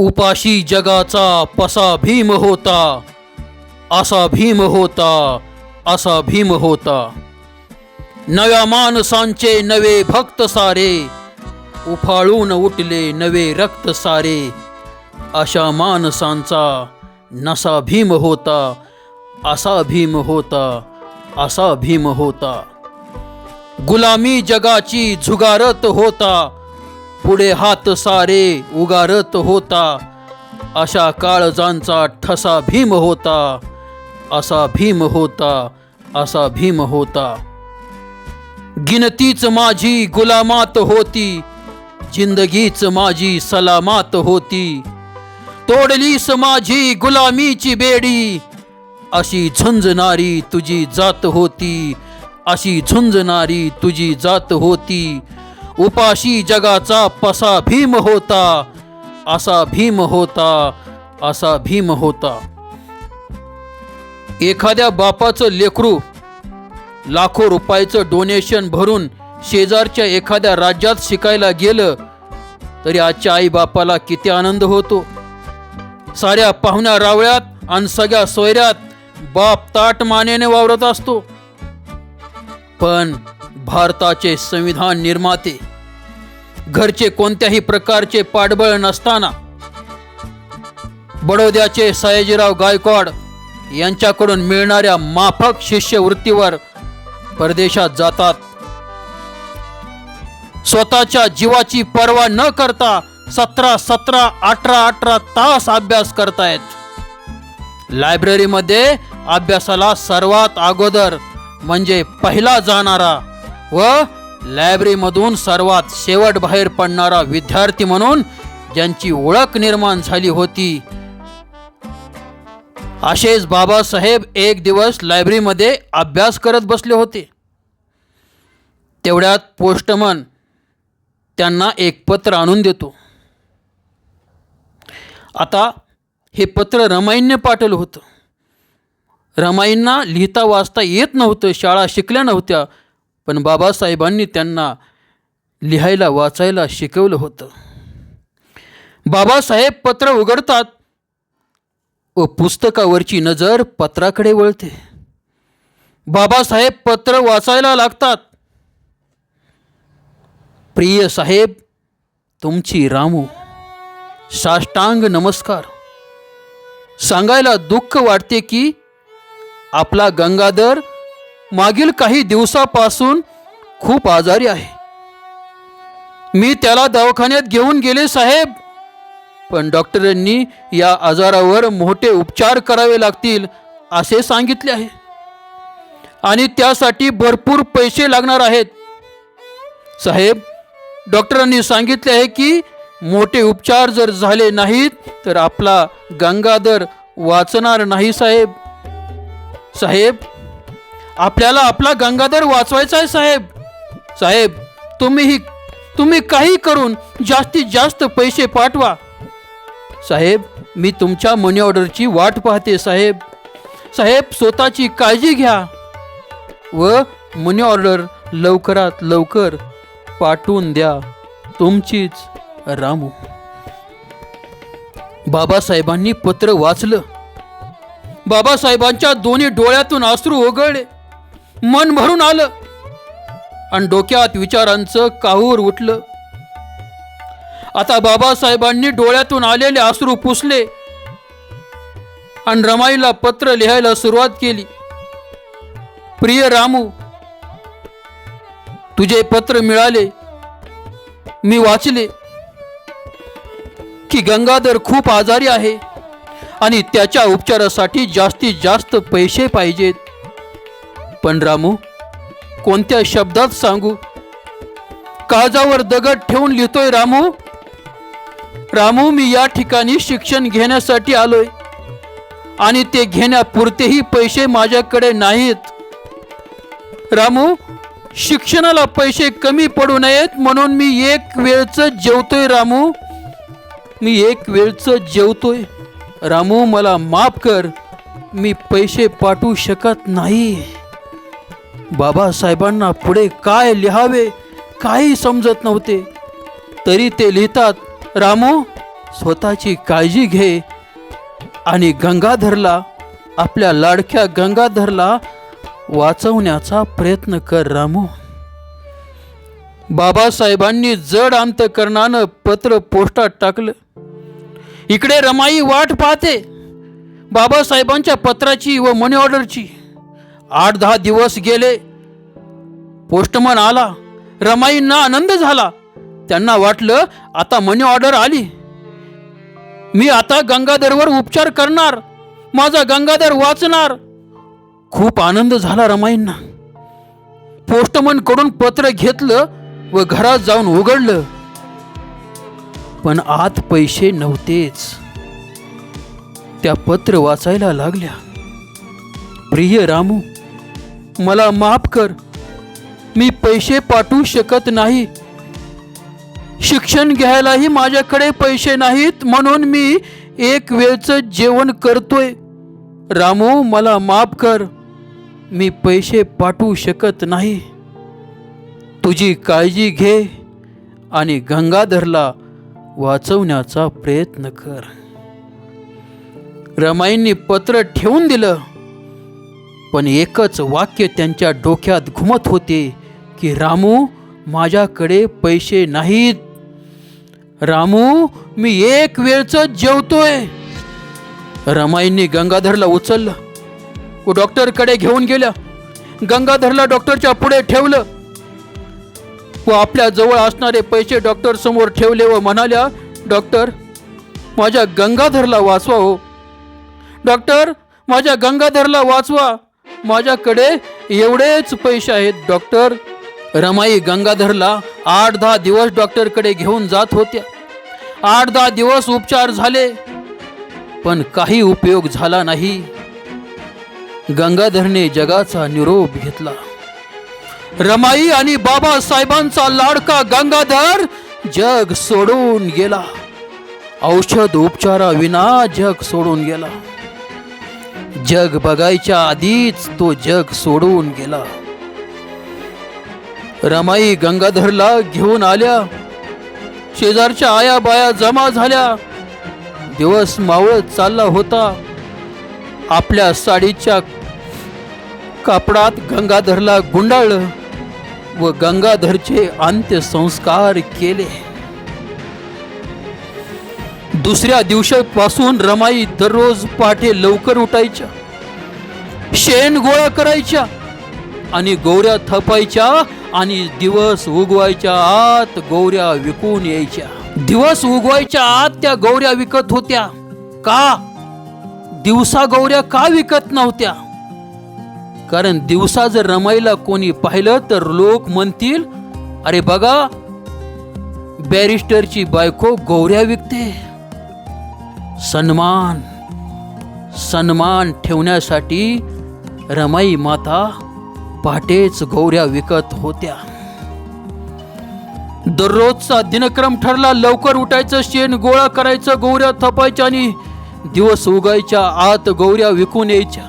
उपाशी जगाचा पसा भीम होता असा भीम होता असा भीम होता. नव्या माणसांचे नवे भक्त सारे उफाळून उठले नवे रक्त सारे. अशा माणसांचा नसा भीम होता असा भीम होता असा भीम होता. गुलामी जगाची झुगारत होता पुढे हात सारे उगारत होता. अशा काळजांचा ठसा भीम होता. असा भीम होता असा भीम होता. गिनतीच माझी गुलामात होती. जिंदगीच माझी सलामात होती. तोडलीस माझी गुलामीची बेडी. अशी झुंजणारी तुझी जात होती. अशी झुंजणारी तुझी जात होती. उपाशी जगाचा पसा भीम होता असा भीम होता असा भीम होता. एखाद्या बापाचं लेकरू लाखो रुपयाचं डोनेशन भरून शेजारच्या एखाद्या राज्यात शिकायला गेलं तरी आजच्या आई बापाला किती आनंद होतो. साऱ्या पाहुण्या रावळ्यात आणि सगळ्या सोयऱ्यात बाप ताट मानेने वावरत असतो. पण भारताचे संविधान निर्माते. घरचे कोणत्याही प्रकारचे पाठबळ नसताना बडोद्याचे सयाजीराव गायकवाड यांच्याकडून मिळणाऱ्या माफक शिष्यवृत्तीवर परदेशात जातात. स्वतःच्या जीवाची पर्वा न करता सतरा सतरा अठरा अठरा तास अभ्यास करतायत. लायब्ररीमध्ये अभ्यासाला सर्वात अगोदर म्हणजे पहिला जाणारा व लायब्ररीमधून सर्वात शेवट बाहेर पडणारा विद्यार्थी म्हणून ज्यांची ओळख निर्माण झाली होती. असेच बाबासाहेब एक दिवस लायब्ररीमध्ये अभ्यास करत बसले होते. तेवढ्यात पोस्टमन त्यांना एक पत्र आणून देतो. आता हे पत्र रमाईंने पाठवलं होतं. रमाईंना लिहिता वाचता येत नव्हतं शाळा शिकल्या नव्हत्या. पण बाबासाहेबांनी त्यांना लिहायला वाचायला शिकवलं होतं. बाबासाहेब पत्र उघडतात व पुस्तकावरची नजर पत्राकडे वळते. बाबासाहेब पत्र वाचायला लागतात. प्रिय साहेब तुमची रामू साष्टांग नमस्कार. सांगायला दुःख वाटते की आपला गंगाधर मागील काही दिवसापासून खूप आजारी आहे. मी त्याला दवाखान्यात घेऊन गेले साहेब. पण डॉक्टरांनी या आजारावर मोठे उपचार करावे लागतील असे सांगितले आहे. आणि त्यासाठी भरपूर पैसे लागणार आहेत. साहेब डॉक्टरांनी सांगितले आहे की मोठे उपचार जर झाले नाहीत तर आपला गंगाधर वाचणार नाही साहेब. साहेब आपल्याला आपला गंगाधर वाचवायचा आहे साहेब. साहेब तुम्हीही तुम्ही काही करून जास्तीत जास्त पैसे पाठवा. साहेब मी तुमच्या मनी ऑर्डरची वाट पाहते साहेब. साहेब स्वतःची काळजी घ्या. व मनी ऑर्डर लवकरात लवकर पाठवून द्या. तुमचीच रामू. बाबासाहेबांनी पत्र वाचलं. बाबासाहेबांच्या दोन्ही डोळ्यातून आश्रू ओघळले. मन भरून आलं. आणि डोक्यात विचारांचं काहूर उठलं. आता बाबासाहेबांनी डोळ्यातून आलेले आसरू पुसले. आणि रमाईला पत्र लिहायला सुरुवात केली. प्रिय रामू तुझे पत्र मिळाले. मी वाचले. की गंगाधर खूप आजारी आहे. आणि त्याच्या उपचारासाठी जास्तीत जास्त पैसे पाहिजेत. पण रामू कोणत्या शब्दात सांगू? काळजावर दगड ठेवून लिहितोय रामू. रामू मी या ठिकाणी शिक्षण घेण्यासाठी आलोय. आणि ते घेण्यापुरतेही पैसे माझ्याकडे नाहीत. रामू शिक्षणाला पैसे कमी पडू नयेत म्हणून मी एक वेळचं जेवतोय रामू. मी एक वेळचं जेवतोय. रामू मला माफ कर. मी पैसे पाठवू शकत नाही. बाबासाहेबांना पुढे काय लिहावे काही समजत नव्हते. तरी ते लिहितात रामू स्वतःची काळजी घे आणि गंगाधरला आपल्या लाडक्या गंगाधरला वाचवण्याचा प्रयत्न कर रामू. बाबासाहेबांनी जड अंतकरणानं पत्र पोस्टात टाकलं. इकडे रमाई वाट पाहते. बाबासाहेबांच्या पत्राची व मनी ऑर्डरची आठ दहा दिवस गेले. पोस्टमन आला. रमाईंना आनंद झाला. त्यांना वाटलं आता मनी ऑर्डर आली. मी आता गंगाधरवर उपचार करणार. माझा गंगाधर वाचणार. खूप आनंद झाला रमाईंना. पोस्टमनकडून पत्र घेतलं व घरात जाऊन उघडलं. पण आत पैसे नव्हतेच. त्या पत्र वाचायला लागल्या. प्रिय रामू मला माफ कर. मी पैसे पाठवू शकत नाही. शिक्षण घ्यायलाही माझ्याकडे पैसे नाहीत म्हणून मी एक वेळचं जेवण करतोय. रामू मला माफ कर. मी पैसे पाठवू शकत नाही. तुझी काळजी घे आणि गंगाधरला वाचवण्याचा प्रयत्न कर. रमाईंनी पत्र ठेवून दिलं. पण एकच वाक्य त्यांच्या डोक्यात घुमत होते की रामू माझ्याकडे पैसे नाहीत. रामू मी एक वेळचं जेवतोय. रमाईंनी गंगाधरला उचललं. व डॉक्टरकडे घेऊन गेल्या गंगाधरला डॉक्टरच्या पुढे ठेवलं. व आपल्या जवळ असणारे पैसे डॉक्टर समोर ठेवले व म्हणाल्या डॉक्टर माझ्या गंगाधरला वाचवा हो. डॉक्टर माझ्या गंगाधरला वाचवा. माझ्याकडे एवढेच पैसे आहेत डॉक्टर. रमाई गंगाधरला आठ दहा दिवस डॉक्टरकडे घेऊन जात होत्या. आठ दहा दिवस उपचार झाले पण काही उपयोग झाला नाही. गंगाधरने जगाचा निरोप घेतला. रमाई आणि बाबासाहेबांचा लाडका गंगाधर जग सोडून गेला. औषध उपचाराविना जग सोडून गेला. जग बघायच्या आधीच तो जग सोडून गेला. रमाई गंगाधरला घेऊन आल्या. शेजारच्या आया बाया जमा झाल्या. दिवस मावळत चालला होता. आपल्या साडीच्या कापडात गंगाधरला गुंडाळलं व गंगाधरचे अंत्यसंस्कार केले. दुसऱ्या दिवसापासून रमाई दररोज पहाटे लवकर उठायच्या शेण गोळा करायच्या आणि गौऱ्या थपायच्या आणि दिवस उगवायच्या आत गौऱ्या विकून यायच्या. दिवस उगवायच्या आत त्या गौऱ्या विकत होत्या. का? दिवसा गौऱ्या का विकत नव्हत्या? कारण दिवसा जर रमाईला कोणी पाहिलं तर लोक म्हणतील अरे बघा बॅरिस्टरची बायको गौऱ्या विकते. सन्मान सन्मान ठेवण्यासाठी रमाई माता पहाटेच गौऱ्या विकत होत्या. दररोजचा दिनक्रम ठरला लवकर उठायचं शेण गोळा करायचं गौऱ्या थपायच्या आणि दिवस उगायच्या आत गौऱ्या विकून यायच्या.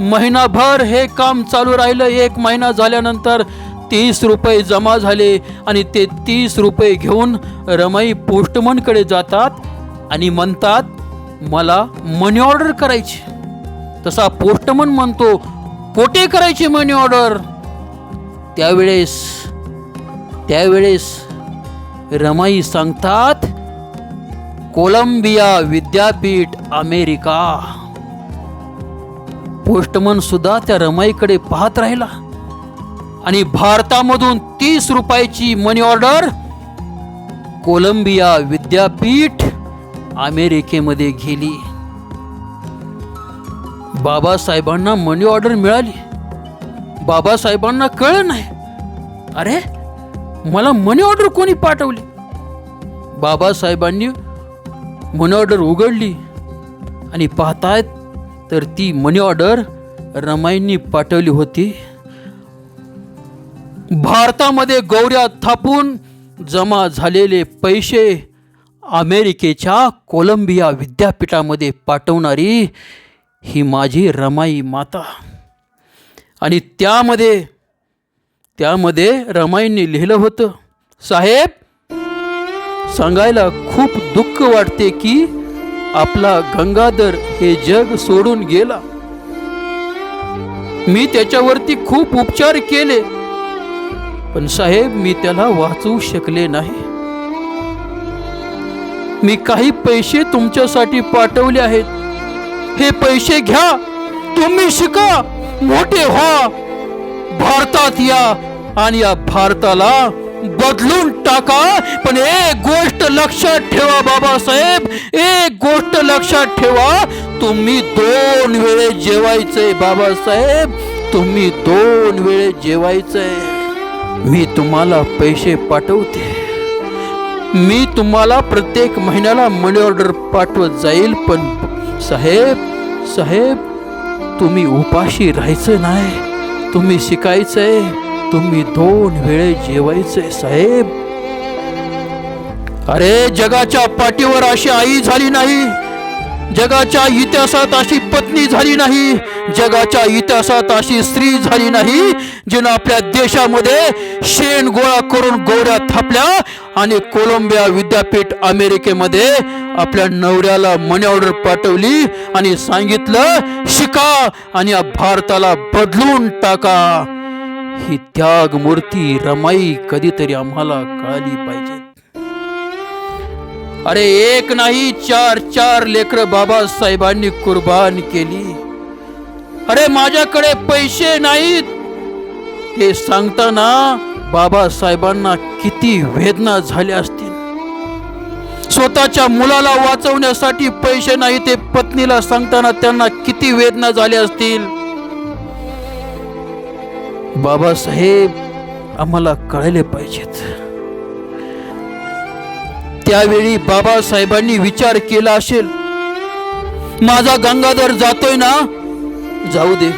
महिनाभर हे काम चालू राहिलं एक महिना झाल्यानंतर तीस रुपये जमा झाले आणि ते तीस रुपये घेऊन रमाई पोस्टमनकडे जातात. आणि म्हणतात मला मनी ऑर्डर करायची. तसा पोस्टमन म्हणतो कोठे करायची मनी ऑर्डर त्यावेळेस त्यावेळेस रमाई सांगतात कोलंबिया विद्यापीठ अमेरिका. पोस्टमन सुद्धा त्या रमाईकडे पाहत राहिला. आणि भारतामधून तीस रुपयाची मनी ऑर्डर कोलंबिया विद्यापीठ अमेरिकेमध्ये गेली. बाबासाहेबांना मनी ऑर्डर मिळाली. बाबासाहेबांना कळलं नाही. अरे मला मनी ऑर्डर कोणी पाठवली? बाबासाहेबांनी मनी ऑर्डर उघडली. आणि पाहतायत तर ती मनी ऑर्डर रमाईंनी पाठवली होती. भारतामध्ये गौऱ्या थापून जमा झालेले पैसे अमेरिकेच्या कोलंबिया विद्यापीठामध्ये पाठवणारी ही माझी रमाई माता. आणि त्यामध्ये त्यामध्ये रमाईंनी लिहिलं होतं साहेब सांगायला खूप दुःख वाटते की आपला गंगाधर हे जग सोडून गेला. मी त्याच्यावरती खूप उपचार केले पण साहेब मी त्याला वाचवू शकले नाही. मी काही पैसे तुमच्यासाठी पाठवले आहेत. हे पैसे घ्या तुम्ही शिका मोठे व्हा. भारतात या आणि या भारताला बदलून टाका. पण एक गोष्ट लक्षात ठेवा बाबासाहेब एक गोष्ट लक्षात ठेवा. तुम्ही दोन वेळे जेवायचंय बाबासाहेब तुम्ही दोन वेळे जेवायचंय. मी तुम्हाला पैसे पाठवते. मी तुम्हाला प्रत्येक महिन्याला मनी ऑर्डर पाठवत जाईल पण साहेब साहेब तुम्ही उपाशी राहायचं नाही. तुम्ही शिकायचंय तुम्ही दोन वेळे जेवायचंय साहेब. अरे जगाच्या पाठीवर अशी आई झाली नाही. जगाच्या इतिहासात अशी पत्नी झाली नाही. जगाच्या इतिहासात अशी स्त्री झाली नाही जिनं आपल्या देशामध्ये शेण गोळा करून गोऱ्या थापल्या आणि कोलंबिया विद्यापीठ अमेरिकेमध्ये आपल्या नवऱ्याला मनी ऑर्डर पाठवली आणि सांगितलं शिका आणि या भारताला बदलून टाका. ही त्याग मूर्ती रमाई कधीतरी आम्हाला कळाली पाहिजे. अरे एक नाही चार चार लेकर बाबासाहेबांनी कुर्बान केली. अरे माझ्याकडे पैसे नाहीत. हे सांगताना बाबासाहेबांना किती वेदना झाल्या असतील. स्वतःच्या मुलाला वाचवण्यासाठी पैसे नाही ते पत्नीला सांगताना त्यांना किती वेदना झाल्या असतील. बाबासाहेब आम्हाला कळले पाहिजेत. त्यावेळी बाबासाहेबांनी विचार केला असेल. माझा गंगाधर जातोय ना? जाऊ दे.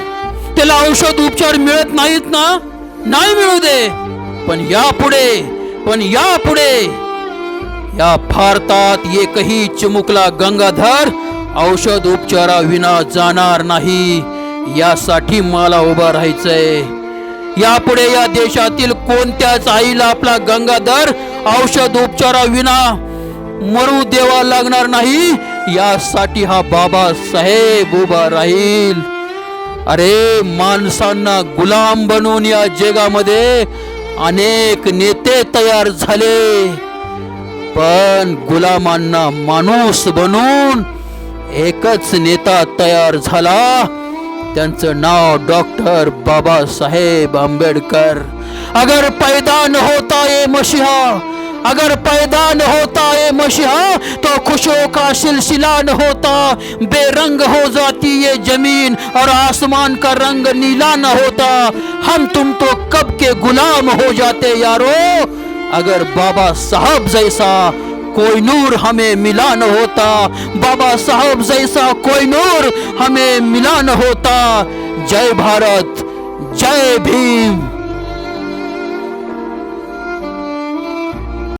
त्याला औषध उपचार मिळत नाहीत ना? नाही मिळू दे. पण यापुढे पण यापुढे या भारतात एकही चिमुकला गंगाधर औषध उपचाराविना जाणार नाही. यासाठी मला उभा राहायचंय. यापुढे या देशातील कोणत्याच आईला आपला गंगाधर औषध उपचाराविना मरू देवा लागणार नाही. यासाठी हा बाबा साहेब उभा राहील. अरे माणसांना गुलाम बनवून या जगामध्ये अनेक नेते तयार झाले. पण गुलामांना माणूस बनून एकच नेता तयार झाला. त्यांचं नाव डॉक्टर बाबासाहेब आंबेडकर. अगर पैदा न होता ये मशिहा अगर पैदा न होता ये मसीहा तो खुशियों का सिलसिला न होता। बेरंग हो जाती ये ज़मीन और आसमान का रंग नीला न होता। हम तुम तो कब के गुलाम हो जाते यारो। अगर बाबा साहब जैसा कोई नूर हमें मिला न होता। बाबा साहब जैसा कोई नूर हमें मिला न होता। जय भारत, जय भीम।